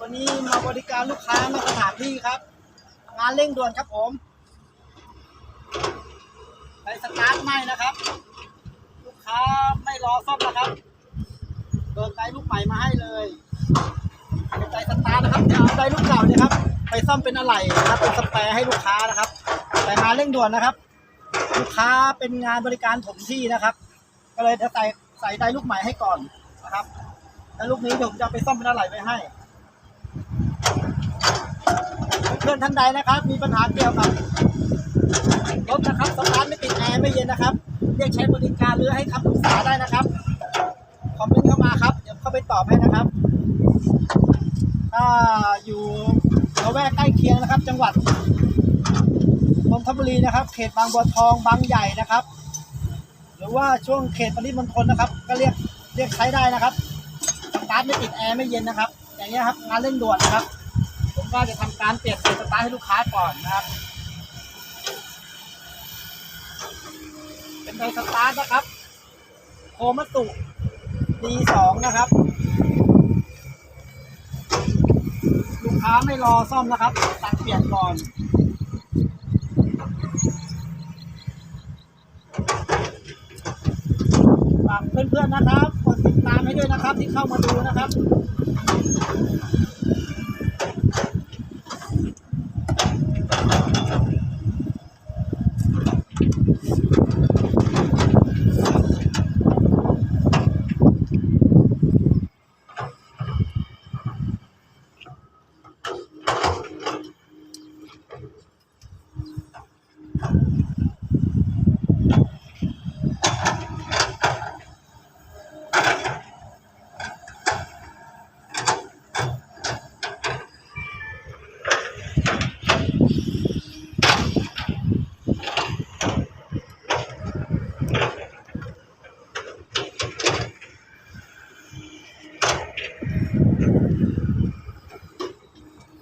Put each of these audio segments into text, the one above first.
วันนี้มาบริการลูกค้านอกสถานที่ครับ งานเร่งด่วนครับผมไปสตาร์ทไม่นะครับ ลูกค้าไม่รอซ่อมนะครับเบิกไดลูกใหม่มาให้เลยเป็นไดสตาร์ทนะครับจะเอาไดลูกเก่าเนี่ยครับ ไปซ่อมเป็นอะไหล่นะครับเป็นสแปรให้ลูกค้านะครับ แต่งานเร่งด่วนนะครับ ลูกค้าเป็นงานบริการถมที่นะครับ ก็เลยจะใส่ใส่ไดลูกใหม่ให้ก่อนนะครับแล้วลูกนี้ผมจะไปซ่อมเป็นอะไหล่ไปให้ เพื่อนท่านใดนะครับ มีปัญหาเกี่ยวกับรถนะครับสตาร์ทไม่ติดแอร์ไม่เย็นนะครับเรียกใช้บริการหรือให้คำปรึกษาได้นะครับคอมเมนต์เข้ามาครับเดี๋ยวเข้าไปตอบให้นะครับถ้าอยู่ละแวกใกล้เคียงนะครับ จังหวัดนนทบุรีนะครับ เขตบางบัวทองบางใหญ่นะครับ หรือว่าช่วงเขตปริมณฑลนะครับ ก็เรียกเรียกใช้ได้นะครับสตาร์ทไม่ติดแอร์ไม่เย็นนะครับ อย่างเงี้ยครับงานเร่งด่วนนะครับ ก็จะทำการเปลี่ยนสายสตาร์ทให้ลูกค้าก่อนนะครับ เป็นไดสตาร์ทนะครับ โคมัตสุ D2 นะครับ ลูกค้าไม่รอซ่อมนะครับสั่งเปลี่ยนก่อนฝากเพื่อนๆนะครับกดติดตามให้ด้วยนะครับที่เข้ามาดูนะครับ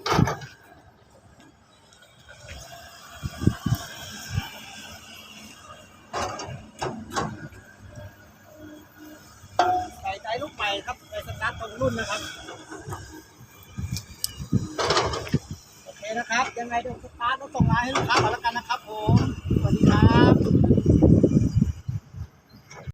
ใรุ่นนะครับ โอเคนะครับ ยังไงเดี๋ยวสตาร์ทต้อส่งไลน์ให้ลูกค้าก่อนแล้วกันนะครับผม สวัสดีครับ